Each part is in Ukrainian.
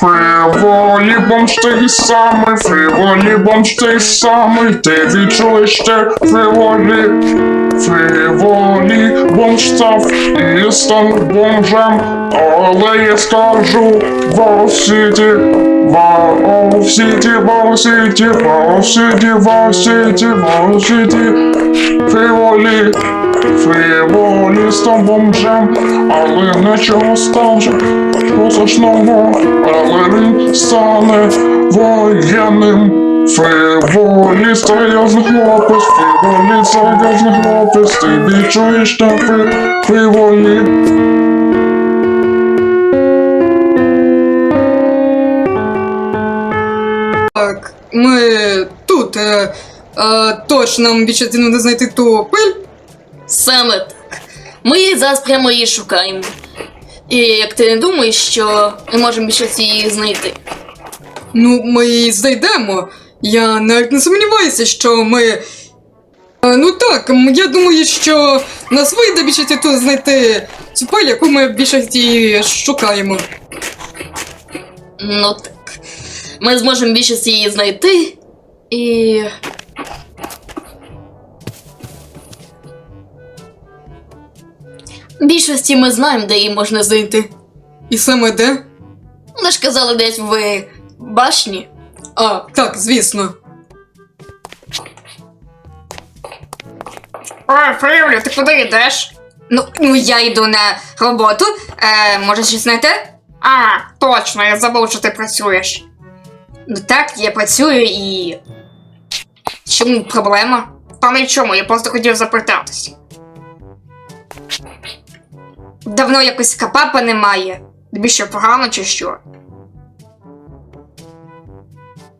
Фриволі бомж той самий, фриволі бомж той самий, ти відчуєш те фриволі. Фриволі бомж став і став бомжем, але я скажу Вовсіті, Вовсіті, Вовсіті, Вовсіті, Вовсіті, Вовсіті, Фриволі. Фриволі став бомжем, але нічого ставши позначного, але він стане воєнним. Фриволі серйозний хлопець, фриволі серйозний хлопець, ти те фри, фриволі. Так, ми тут. Е, е, тож нам більше треба знайти ту пиль. Саме так. Ми зараз прямо її шукаємо. І як ти не думаєш, що ми можемо більше її знайти. Ну, ми її знайдемо. Я навіть не сумніваюся, що ми. Е, ну так, я думаю, що нас вийде більше тут знайти цю пиль, яку ми більше її шукаємо. Ну так. Ми зможемо більшість її знайти. І. Більшості ми знаємо, де її можна знайти. І саме де? Вони ж казали десь в башні. А, так, звісно. О, Фрівлю, ти куди йдеш? Ну, ну я йду на роботу. Е, може щось знайти? А, точно, я забув, що ти працюєш. Ну так, я працюю і. Чому проблема? Та ні в чому, я просто хотів запитатися. Давно якось капапа немає. Тобі що погано чи що?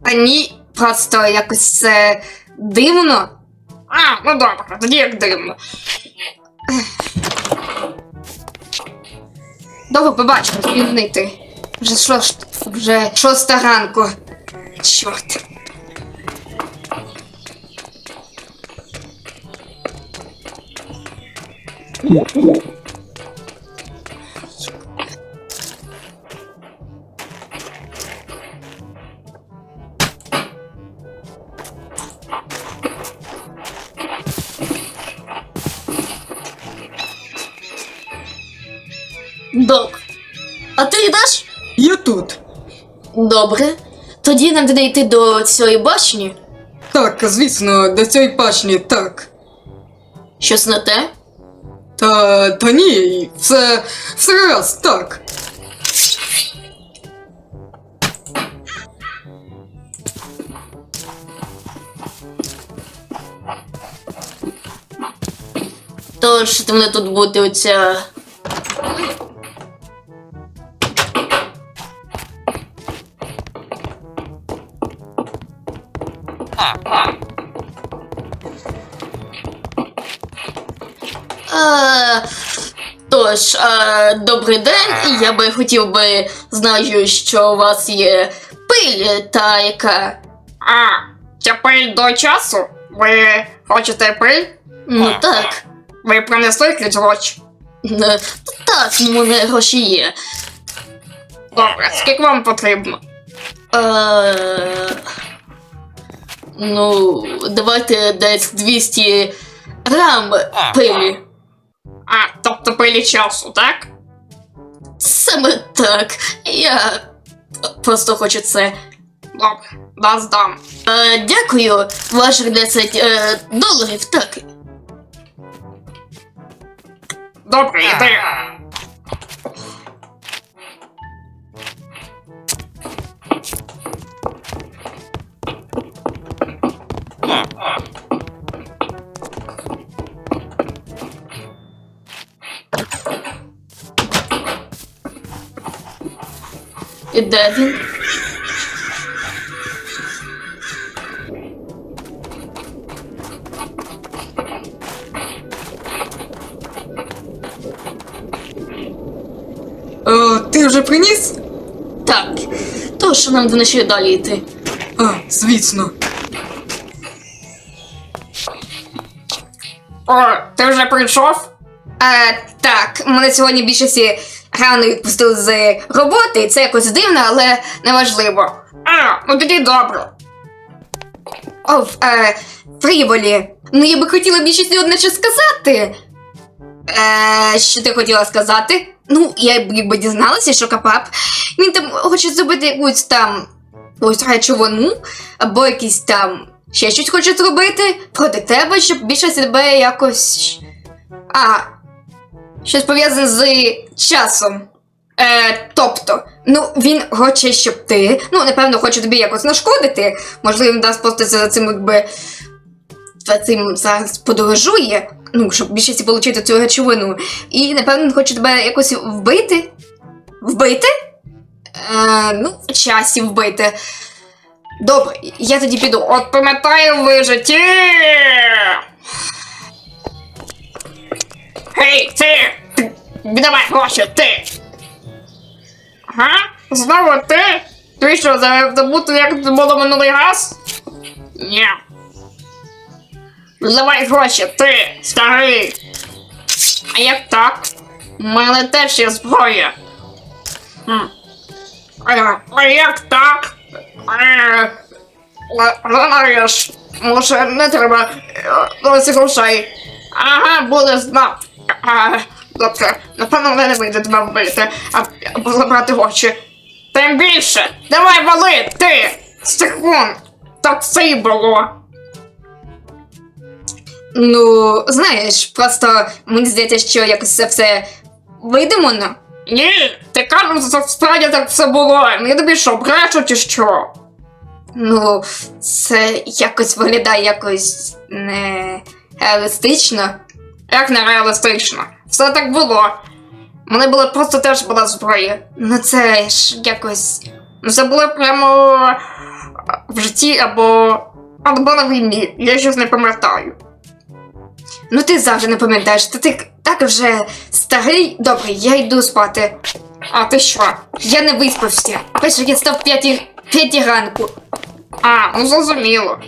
Та ні, просто якось це дивно. А, ну добре, тоді як дивно. Довго побачимо, звільнити. Вже шост, вже шоста ранку. Чорт. Добре. А ти йдеш? Я тут. Добре. Тоді нам треба йти до цієї башні. Так, звісно, до цієї пашні, так. Щось не те? Та, та ні, все, все раз, так. Тож ти мене тут буде оця. А, тож, а, добрий день. Я би хотів би знаю, що у вас є пиль та яка. А, ця пиль до часу? Ви хочете пиль? Ну так. Ви принесли ключ? Е, Так, ну, у мене гроші є. Добре, скільки вам потрібно? Е, ну, давайте десь 200 грам пилі. А, тобто пилі часу, так? Саме так. Я просто хочу це. Добре, да здам. Е, дякую, ваших 10 е, доларів, так. Добре, йди. І де він? Е, ти вже приніс? Так. То що нам до ще далі йти? А, звісно. О, ти вже прийшов? Е, так, мене сьогодні більшості рано відпустили з роботи, і це якось дивно, але неважливо. А, ну тоді добре. О, е, фріволі. Ну я би хотіла більше сьогодні що сказати. Е, що ти хотіла сказати? Ну, я б дізналася, що Капап. Він там хоче зробити якусь там ось речовину, або якийсь там ще щось хоче зробити проти тебе, щоб більше себе якось. А. Щось пов'язане з часом. Е, тобто, ну він хоче, щоб ти, ну, напевно, хоче тобі якось нашкодити. Можливо, він дасть просто за цим, якби за цим зараз подорожує, ну, щоб більше отримати цю речовину. І, напевно, він хоче тебе якось вбити. Вбити? Е, ну, в часі вбити. Добре, я тоді піду. От пам'ятаю ви житті. Гей, ти! Ти- Віддавай гроші, ти! Ага? Знову ти? Ти що, забути, як було минулий раз? Ні. Віддавай гроші, ти, старий! А як так? У мене теж є зброя. Хм. А, як так? Е, Знаєш, може не треба е, цих грошей. Ага, буде знав. А, Добре, напевно, мене не вийде тебе вбити, а- або забрати гроші. Тим більше, давай вали, ти! Секунд! Так це і було. Ну, знаєш, просто мені здається, що якось це все видимоно. Ні, ти кажеш, що справді так все було. Мені тобі що, брешу чи що? Ну, це якось виглядає якось не реалістично. Як нереалістично. Все так було. Мене була просто теж була зброя. Ну це ж якось. Ну, Це було прямо в житті або. або на війні. Я щось не пам'ятаю. Ну ти завжди не пам'ятаєш, ти так вже старий. Добре, я йду спати. А ти що? Я не виспався. Перше я став п'ятій п'ятій ранку. А, ну зрозуміло.